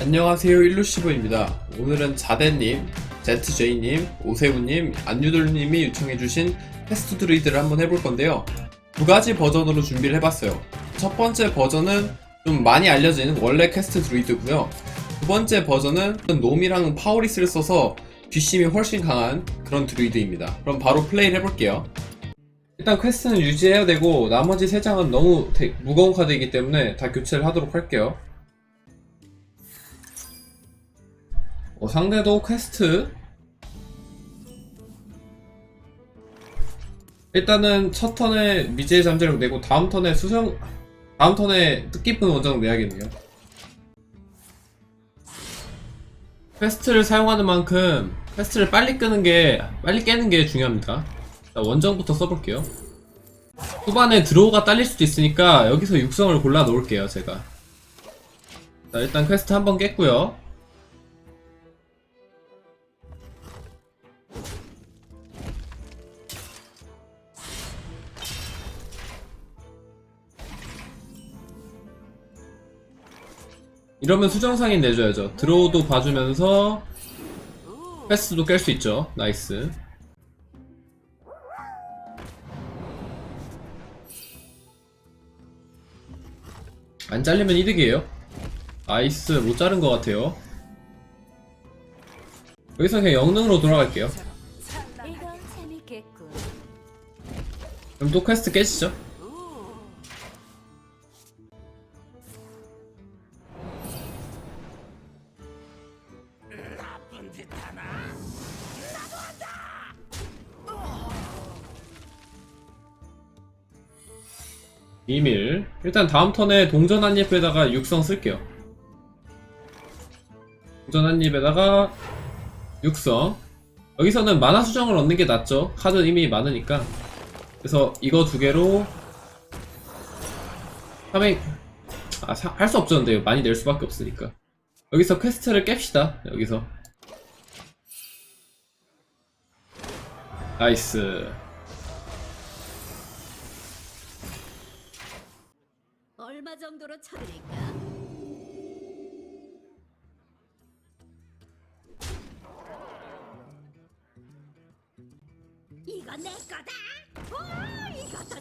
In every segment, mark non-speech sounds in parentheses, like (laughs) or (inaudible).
안녕하세요 일루시브입니다. 오늘은 자대님, ZJ님, 오세훈님, 안유돌님이 요청해주신 패스트 드루이드를 한번 해볼 건데요. 두 가지 버전으로 준비를 해봤어요. 첫 번째 버전은 좀 많이 알려진 원래 퀘스트 드루이드고요. 두 번째 버전은 놈이랑 파워리스를 써서 뒷심이 훨씬 강한 그런 드루이드입니다. 그럼 바로 플레이를 해볼게요. 일단 퀘스트는 유지해야 되고 나머지 세 장은 너무 대- 무거운 카드이기 때문에 다 교체를 하도록 할게요. 어, 상대도 퀘스트. 일단은 첫 턴에 미제의 잠재력 내고 다음 턴에 수정 다음 턴에 뜻깊은 원정을 내야겠네요. 퀘스트를 사용하는 만큼 퀘스트를 빨리 끄는 게 빨리 깨는 게 중요합니다. 자, 원정부터 써볼게요. 후반에 드로우가 딸릴 수도 있으니까 여기서 육성을 골라 놓을게요 제가. 자 일단 퀘스트 한번 깼고요 이러면 수정상인 내줘야죠. 드로우도 봐주면서 패스도 깰 수 있죠. 나이스. 안 잘리면 이득이에요. 나이스. 못 자른 것 같아요. 여기서 그냥 영능으로 돌아갈게요. 그럼 또 퀘스트 깨지죠? 비밀. 일단 다음 턴에 동전 한 입에다가 육성 쓸게요. 동전 한 입에다가 육성. 여기서는 만화 수정을 얻는 게 낫죠. 카드 이미 많으니까. 그래서 이거 두 개로 300 아, 할수 근데 많이 낼 수밖에 없으니까. 여기서 퀘스트를 깹시다 여기서. 나이스 정도로 쳐드릴까? 이거 내 거다. 오, 이것도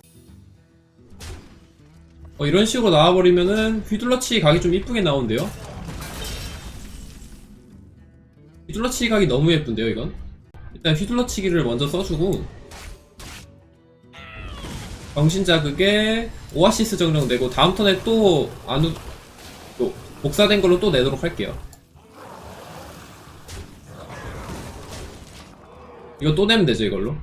어, 이런 식으로 나와버리면은 휘둘러치기 각이 좀 이쁘게 나오는데요 휘둘러치기 각이 너무 예쁜데요 이건 일단 휘둘러치기를 먼저 써주고 정신자극에 오아시스 정령 내고 다음 턴에 또 안우 또 복사된 걸로 또 내도록 할게요. 이거 또 내면 되죠 이걸로?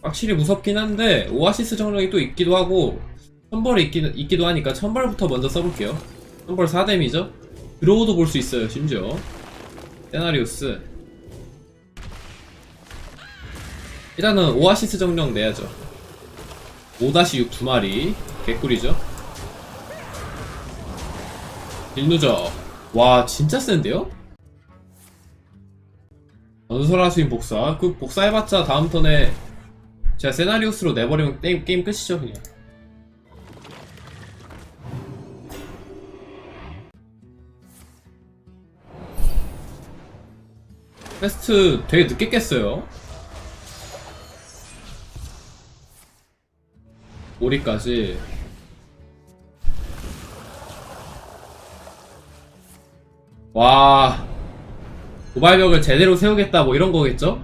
확실히 무섭긴 한데 오아시스 정령이 또 있기도 하고 천벌이 있기, 있기도 하니까 천벌부터 먼저 써볼게요. 천벌 4뎀이죠? 드로우도 볼 수 있어요 심지어. 세나리우스. 일단은 오아시스 정령 내야죠. 5-6 두 마리. 개꿀이죠? 일누저. 와 진짜 센데요? 전설화 수인 복사. 그 복사해봤자 다음 턴에 제가 세나리우스로 내버리면 게임, 게임 끝이죠 그냥 퀘스트 되게 늦게 깼어요. 오리까지. 와. 도발벽을 제대로 세우겠다 뭐 이런 거겠죠?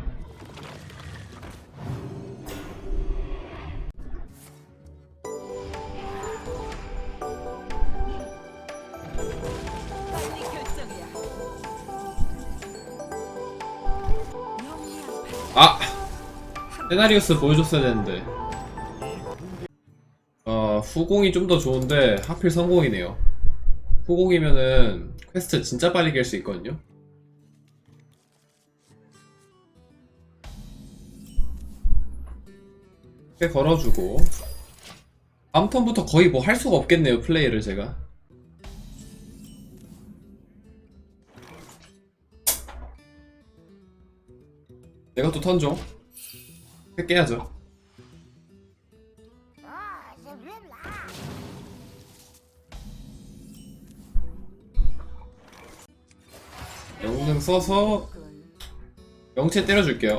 세나리우스 보여줬어야 되는데. 어, 후공이 좀 더 좋은데, 하필 성공이네요. 후공이면은, 퀘스트 진짜 빨리 깰 수 있거든요? 꽤 걸어주고. 다음 턴부터 거의 뭐 할 수가 없겠네요, 플레이를 제가. 내가 또 턴죠. 깨야죠. 영능 써서 명체 때려줄게요.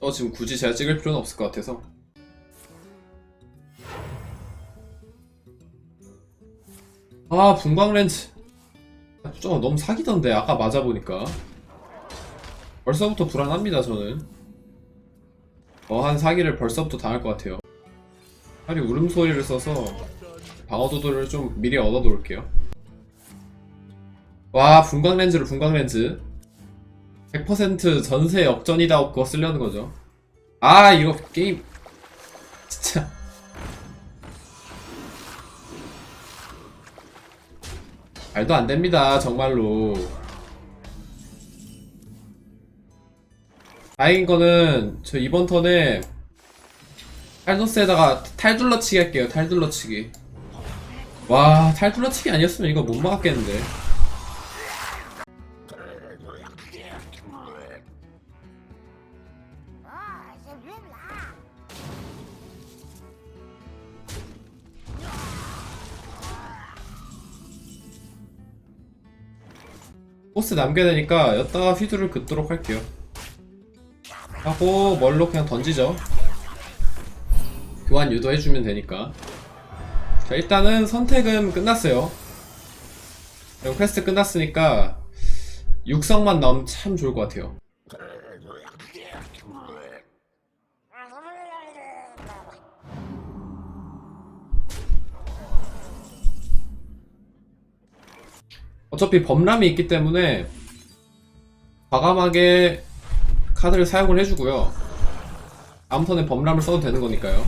어 지금 굳이 제가 찍을 필요는 없을 것 같아서. 아 분광 렌즈. 아, 좀 너무 사기던데 아까 맞아 보니까. 벌써부터 불안합니다 저는. 어한 사기를 벌써부터 당할 것 같아요. 차라리 울음소리를 써서 방어도도를 좀 미리 얻어놓을게요. 와 분광 렌즈로 분광 렌즈. 100% 전세 역전이다 그거 쓰려는 거죠. 아 이거 게임. 진짜. 말도 안 됩니다 정말로 다행인 거는 저 이번 턴에 탈노스에다가 탈둘러치기 할게요 탈둘러치기. 와 탈둘러치기 아니었으면 이거 못 막았겠는데. 포스 남겨야 되니까 여따가 휘두를 긋도록 할게요 하고 멀로 그냥 던지죠. 교환 유도해주면 되니까. 자 일단은 선택은 끝났어요. 그럼 퀘스트 끝났으니까 육성만 나오면 참 좋을 것 같아요. 어차피 범람이 있기 때문에 과감하게 카드를 사용을 해주고요. 다음 턴에 범람을 써도 되는 거니까요.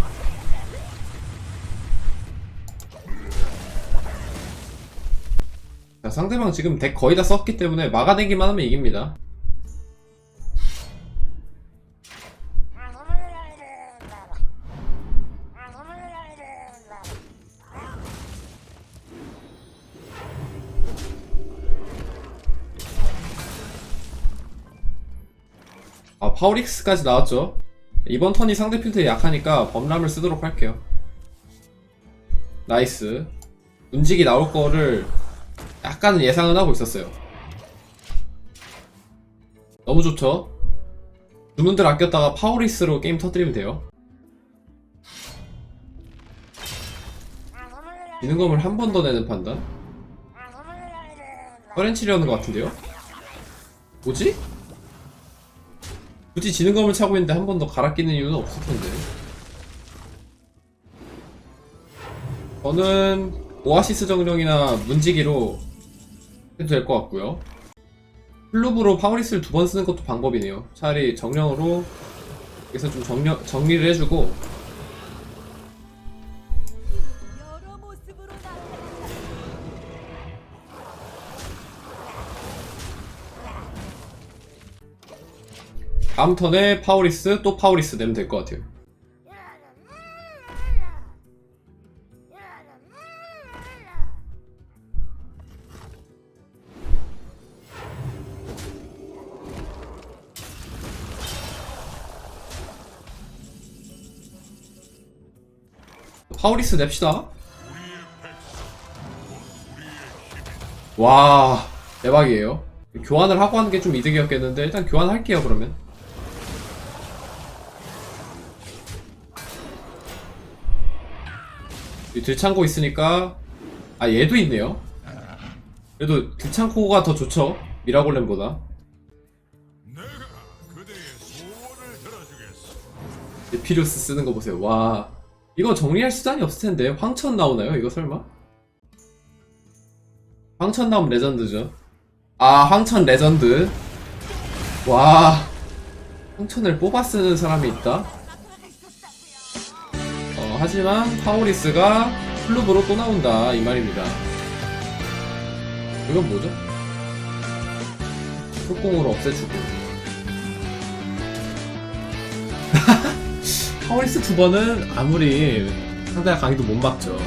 자, 상대방 지금 덱 거의 다 썼기 때문에 막아내기만 하면 이깁니다. 아, 파워릭스까지 나왔죠. 이번 턴이 상대 필드에 약하니까 범람을 쓰도록 할게요. 나이스. 운직이 나올 거를 약간은 예상은 하고 있었어요. 너무 좋죠? 주문들 아꼈다가 파워리스로 게임 터뜨리면 돼요. 기능검을 한 번 더 내는 판단? 퍼렌치려는 것 같은데요? 뭐지? 굳이 지능검을 차고 있는데 한 번 더 갈아 끼는 이유는 없을 텐데. 저는 오아시스 정령이나 문지기로 해도 될 것 같고요. 플루브로 파워리스를 두 번 쓰는 것도 방법이네요. 차라리 정령으로 여기서 좀 정령, 정리를 해주고 다음 턴에 파워리스 또 파워리스 내면 될 것 같아요. 파워리스 냅시다. 와 대박이에요. 교환을 하고 하는 게 좀 이득이었겠는데 일단 교환할게요 그러면. 들창고 있으니까 아 얘도 있네요. 그래도 들창고가 더 좋죠 미라골렘보다. 에피루스 쓰는 거 보세요. 와 이거 정리할 수단이 없을 텐데 황천 나오나요? 이거 설마? 황천 나오면 레전드죠. 아 황천 레전드. 와 황천을 뽑아 쓰는 사람이 있다. 어, 하지만 파오리스가 플루브로 또 나온다 이 말입니다. 이건 뭐죠? 속공으로 없애주고. (laughs) 파워리스 두 번은 아무리 상대가 강해도 못 막죠.